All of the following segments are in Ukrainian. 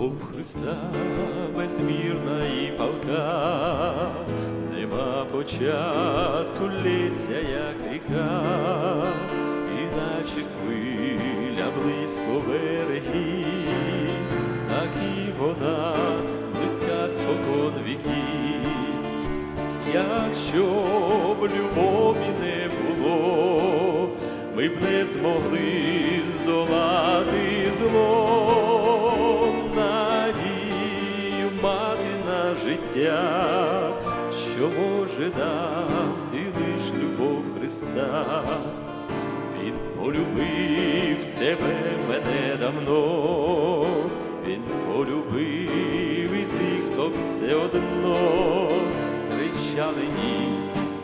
Любов Христа безмірна і палка, нема початку лється, як ріка, іначе хвиля близько берегів, так і вона близька спокон віків. Якщо б любові не було, ми б не змогли здолати зло, мати на життя, що може дати лиш любов Христа. Він полюбив тебе мене давно, він полюбив і тих, хто все одно кричали ні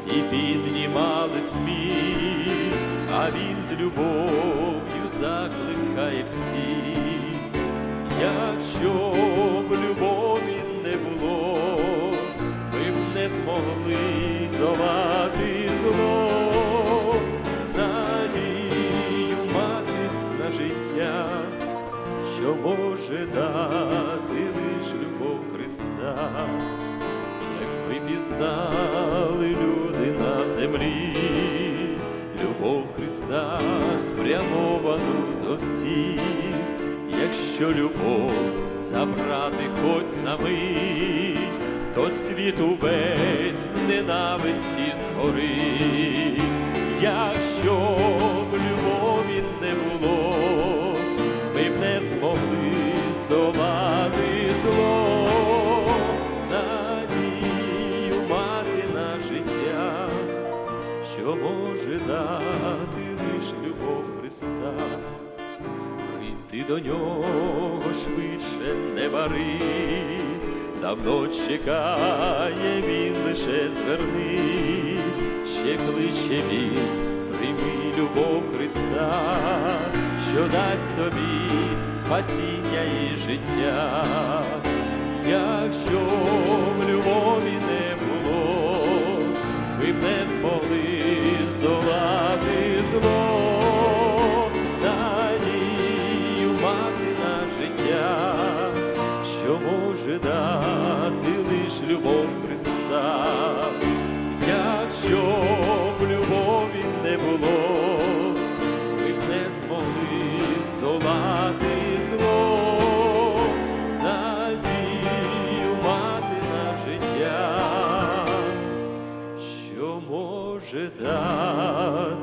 і піднімали сміх, а він з любов'ю закликає всіх. Якщо що може дати лиш любов Христа, якби пізнали люди на землі, любов Христа спрямовану до всіх, якщо любов забрати хоч на мить, то світ увесь в ненависті згорить. Змогли здолати зло, мати на життя, що може дати лиш любов Христа. Прийти до нього швидше не барись, давно чекає він лише зверни, ще кличе він, прийми любов Христа, що дасть тобі спасіння і життя. Якщо б любові не було, ми б не змогли здолати зло, надію мати на життя, що може дати лиш любов Христа. Якщо дати